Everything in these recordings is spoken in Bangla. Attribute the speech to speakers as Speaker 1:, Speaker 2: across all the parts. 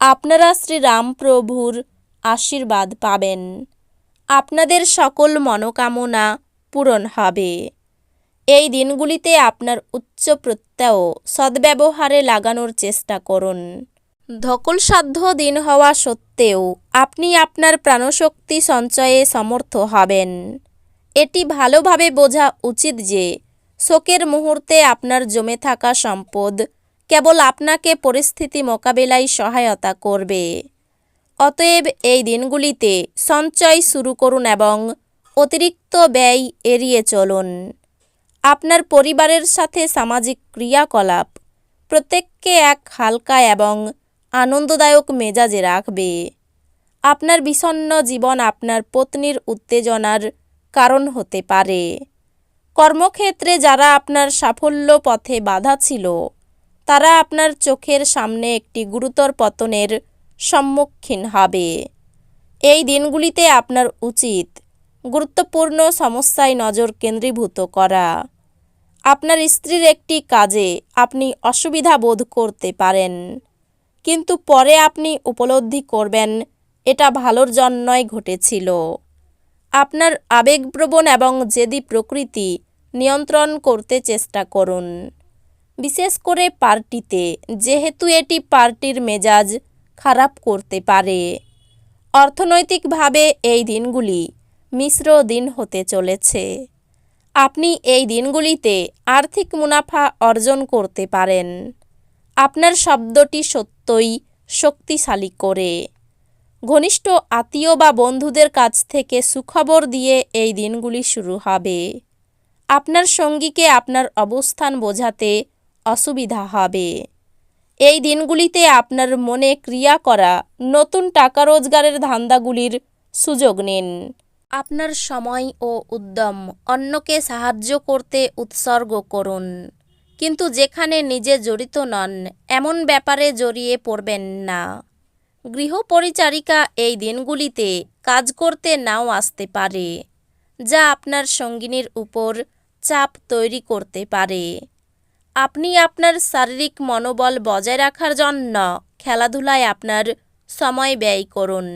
Speaker 1: আপনারা শ্রীরামপ্রভুর আশীর্বাদ পাবেন। আপনাদের সকল মনোকামনা পূরণ হবে। এই দিনগুলিতে আপনার উচ্চ প্রত্যয় সদ্ব্যবহারে লাগানোর চেষ্টা করুন। ধকলসাধ্য দিন হওয়া সত্ত্বেও আপনি আপনার প্রাণশক্তি সঞ্চয়ে সমর্থ হবেন। এটি ভালোভাবে বোঝা উচিত যে শোকের মুহূর্তে আপনার জমে থাকা সম্পদ কেবল আপনাকে পরিস্থিতি মোকাবেলায় সহায়তা করবে। অতএব এই দিনগুলিতে সঞ্চয় শুরু করুন এবং অতিরিক্ত ব্যয় এড়িয়ে চলুন। আপনার পরিবারের সাথে সামাজিক ক্রিয়াকলাপ প্রত্যেককে এক হালকা এবং আনন্দদায়ক মেজাজে রাখবে। আপনার বিষণ্ন জীবন আপনার পত্নীর উত্তেজনার কারণ হতে পারে। কর্মক্ষেত্রে যারা আপনার সাফল্য পথে বাধা ছিল তারা আপনার চোখের সামনে একটি গুরুতর পতনের সম্মুখীন হবে। এই দিনগুলিতে আপনার উচিত গুরুত্বপূর্ণ সমস্যায় নজর কেন্দ্রীভূত করা। আপনার স্ত্রীর একটি কাজে আপনি অসুবিধা বোধ করতে পারেন, কিন্তু পরে আপনি উপলব্ধি করবেন, এটা ভালোর জন্যই ঘটেছিল। আপনার আবেগপ্রবণ এবং জেদি প্রকৃতি নিয়ন্ত্রণ করতে চেষ্টা করুন। বিশেষ করে পার্টিতে, যেহেতু এটি পার্টির মেজাজ খারাপ করতে পারে। অর্থনৈতিকভাবে এই দিনগুলি মিশ্র দিন হতে চলেছে। আপনি এই দিনগুলিতে আর্থিক মুনাফা অর্জন করতে পারেন। আপনার শব্দটি সত্যই শক্তিশালী করে। ঘনিষ্ঠ আত্মীয় বা বন্ধুদের কাছ থেকে সুখবর দিয়ে এই দিনগুলি শুরু হবে। আপনার সঙ্গীকে আপনার অবস্থান বোঝাতে অসুবিধা হবে। এই দিনগুলিতে আপনার মনে ক্রিয়া করা, নতুন টাকা রোজগারের ধান্দাগুলির সুযোগ নিন। আপনার সময় ও উদ্যম অন্যকে সাহায্য করতে উৎসর্গ করুন। কিন্তু যেখানে নিজে জড়িত নন, এমন ব্যাপারে জড়িয়ে পড়বেন না। গৃহপরিচারিকা এই দিনগুলিতে কাজ করতে নাও আসতে পারে, যা আপনার সঙ্গিনীর উপর চাপ তৈরি করতে পারে। আপনি আপনার শারীরিক মনোবল বজায় রাখার জন্য খেলাধুলায় আপনার সময় ব্যয় করুন।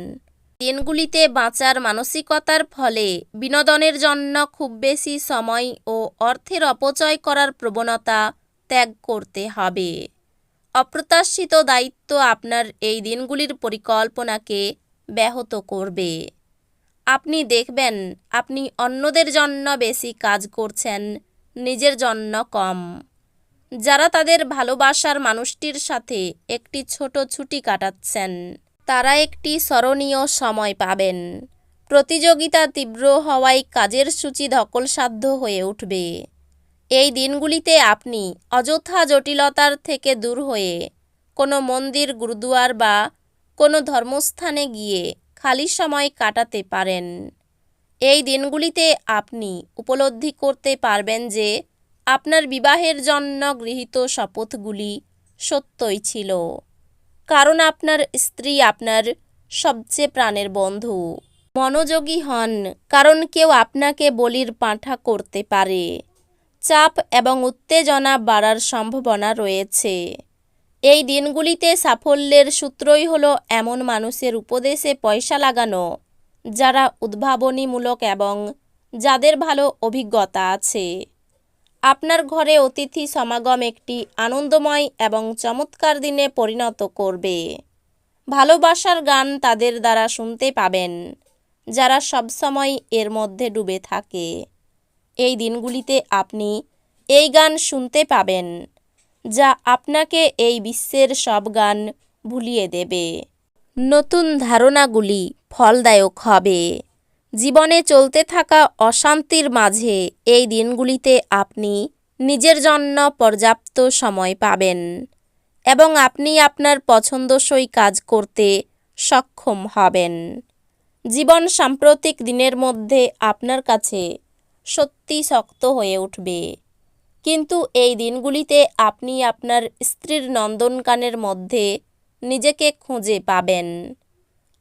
Speaker 1: দিনগুলিতে বাঁচার মানসিকতার ফলে বিনোদনের জন্য খুব বেশি সময় ও অর্থের অপচয় করার প্রবণতা ত্যাগ করতে হবে। অপ্রত্যাশিত দায়িত্ব আপনার এই দিনগুলির পরিকল্পনাকে ব্যাহত করবে। আপনি দেখবেন আপনি অন্যদের জন্য বেশি কাজ করছেন, নিজের জন্য কম। যারা তাদের ভালোবাসার মানুষটির সাথে একটি ছোট ছুটি কাটাচ্ছেন, তারা একটি স্মরণীয় সময় পাবেন। প্রতিযোগিতা তীব্র হওয়ায় কাজের সূচি ধকলসাধ্য হয়ে উঠবে। এই দিনগুলিতে আপনি অযথা জটিলতার থেকে দূর হয়ে কোনো মন্দির, গুরুদুয়ার বা কোনো ধর্মস্থানে গিয়ে খালি সময় কাটাতে পারেন। এই দিনগুলিতে আপনি উপলব্ধি করতে পারবেন যে আপনার বিবাহের জন্য গৃহীত শপথগুলি সত্যই ছিল। কারণ আপনার স্ত্রী আপনার সবচেয়ে প্রাণের বন্ধু। মনোযোগী হন, কারণ কেউ আপনাকে বলির পাঁঠা করতে পারে। চাপ এবং উত্তেজনা বাড়ার সম্ভাবনা রয়েছে। এই দিনগুলিতে সাফল্যের সূত্রই হলো এমন মানুষের উপদেশে পয়সা লাগানো, যারা উদ্ভাবনীমূলক এবং যাদের ভালো অভিজ্ঞতা আছে। আপনার ঘরে অতিথি সমাগম একটি আনন্দময় এবং চমৎকার দিনে পরিণত করবে। ভালোবাসার গান তাদের দ্বারা শুনতে পাবেন, যারা সবসময় এর মধ্যে ডুবে থাকে। এই দিনগুলিতে আপনি এই গান শুনতে পাবেন, যা আপনাকে এই বিশ্বের সব গান ভুলিয়ে দেবে। নতুন ধারণাগুলি ফলদায়ক হবে। জীবনে চলতে থাকা অশান্তির মাঝে এই দিনগুলিতে আপনি নিজের জন্য পর্যাপ্ত সময় পাবেন এবং আপনি আপনার পছন্দসই কাজ করতে সক্ষম হবেন। জীবন সাম্প্রতিক দিনের মধ্যে আপনার কাছে সত্যি শক্ত হয়ে উঠবে। কিন্তু এই দিনগুলিতে আপনি আপনার স্ত্রীর নন্দনকানের মধ্যে নিজেকে খুঁজে পাবেন।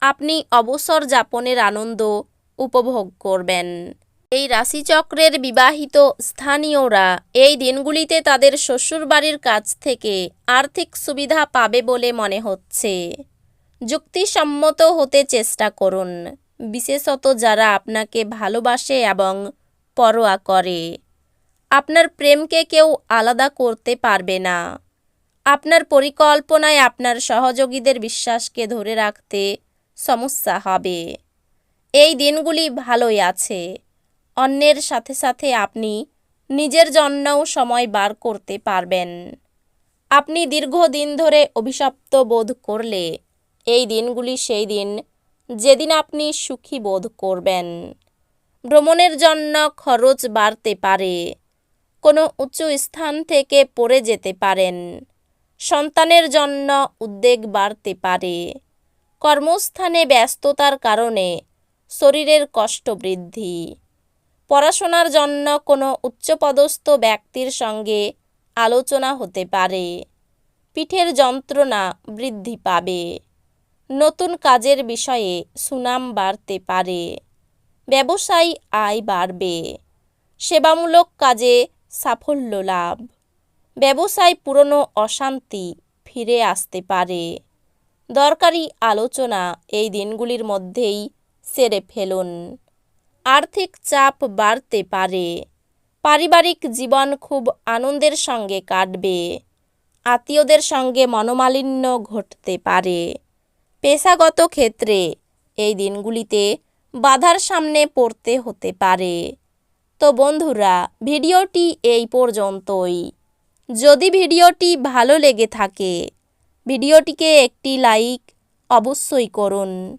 Speaker 1: আপনি অবসর যাপনের আনন্দ উপভোগ করবেন। এই রাশিচক্রের বিবাহিত স্থানীয়রা এই দিনগুলিতে তাদের শ্বশুরবাড়ির কাছ থেকে আর্থিক সুবিধা পাবে বলে মনে হচ্ছে। যুক্তিসম্মত হতে চেষ্টা করুন। বিশেষত যারা আপনাকে ভালোবাসে এবং পরোয়া করে। আপনার প্রেমকে কেউ আলাদা করতে পারবে না। আপনার পরিকল্পনায় আপনার সহযোগীদের বিশ্বাসকে ধরে রাখতে সমস্যা হবে। এই দিনগুলি ভালোই আছে। অন্যের সাথে সাথে আপনি নিজের জন্যও সময় বার করতে পারবেন। আপনি দীর্ঘদিন ধরে অভিশপ্ত বোধ করলে এই দিনগুলি সেই দিন যেদিন আপনি সুখী বোধ করবেন। ভ্রমণের জন্য খরচ বাড়তে পারে। কোনো উঁচু স্থান থেকে পড়ে যেতে পারেন। সন্তানের জন্য উদ্বেগ বাড়তে পারে। কর্মস্থানে ব্যস্ততার কারণে শরীরের কষ্ট বৃদ্ধি। পড়াশোনার জন্য কোনো উচ্চপদস্থ ব্যক্তির সঙ্গে আলোচনা হতে পারে। পিঠের যন্ত্রণা বৃদ্ধি পাবে। নতুন কাজের বিষয়ে সুনাম বাড়তে পারে। ব্যবসায়ী আয় বাড়বে। সেবামূলক কাজে সাফল্য লাভ। ব্যবসায় পুরনো অশান্তি ফিরে আসতে পারে। দরকারি আলোচনা এই দিনগুলির মধ্যেই সেরে ফেলুন। আর্থিক চাপ বাড়তে পারে। পারিবারিক জীবন খুব আনন্দের সঙ্গে কাটবে। আত্মীয়দের সঙ্গে মনোমালিন্য ঘটতে পারে। পেশাগত ক্ষেত্রে এই দিনগুলিতে বাধার সামনে পড়তে হতে পারে। তো বন্ধুরা, ভিডিওটি এই পর্যন্তই। যদি ভিডিওটি ভালো লেগে থাকে, ভিডিওটিকে একটি লাইক অবশ্যই করুন।